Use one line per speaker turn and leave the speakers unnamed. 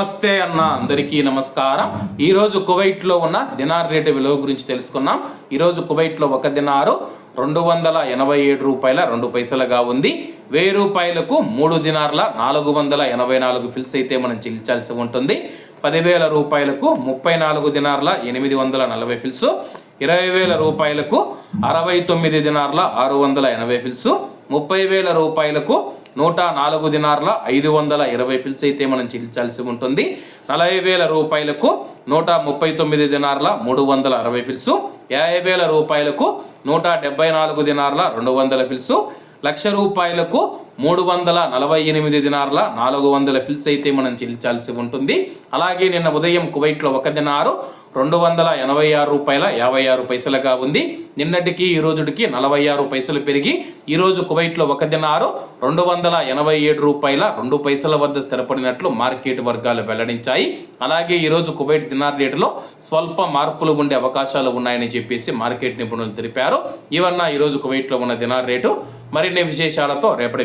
నమస్తే అన్న అందరికీ నమస్కారం. ఈరోజు కువైట్లో ఉన్న దినార్ రేటు విలువ గురించి తెలుసుకున్నాం. ఈరోజు కువైట్లో ఒక దినారు రెండు వందల ఎనభై ఏడు రూపాయల రెండు పైసలుగా ఉంది. వెయ్యి రూపాయలకు మూడు దినార్ల నాలుగు వందల ఎనభై నాలుగు ఫిల్స్ అయితే మనం చెల్లించాల్సి ఉంటుంది. పదివేల రూపాయలకు ముప్పై నాలుగు దినార్ల ఎనిమిది వందల నలభై ఫిల్స్. ఇరవై వేల రూపాయలకు అరవై తొమ్మిది దినార్ల ఆరు వందల ఎనభై ఫిల్సు. ముప్పై వేల రూపాయలకు నూట నాలుగు దినార్ల ఐదు వందల ఇరవై ఫిల్స్ అయితే మనం చెల్లించాల్సి ఉంటుంది. నలభై వేల రూపాయలకు నూట ముప్పై తొమ్మిది దినార్ల మూడు వందల అరవై ఫిల్సు యాభై వేల రూపాయలకు నూట డెబ్బై నాలుగు దినార్ల రెండు వందల ఫిల్స్ లక్ష రూపాయలకు మూడు వందల నలభై ఎనిమిది దినార్ల నాలుగు వందల ఫిల్స్ అయితే మనం చెల్లించాల్సి ఉంటుంది. అలాగే నిన్న ఉదయం కువైట్లో ఒక దినారు రెండు వందల ఎనభై ఆరు రూపాయల యాభై ఆరు పైసలుగా ఉంది. నిన్నటికి ఈ రోజుకి నలభై ఆరు పైసలు పెరిగి ఈరోజు కువైట్లో ఒక దినారు రెండు వందల ఎనభై ఏడు రూపాయల రెండు పైసల వద్ద స్థిరపడినట్లు మార్కెట్ వర్గాలు వెల్లడించాయి. అలాగే ఈరోజు కువైట్ దినార్ రేటులో స్వల్ప మార్పులు ఉండే అవకాశాలు ఉన్నాయని చెప్పేసి మార్కెట్ నిపుణులు తెలిపారు. ఇవన్న ఈరోజు కువైట్లో ఉన్న దినార్ రేటు. మరిన్ని విశేషాలతో రేపటి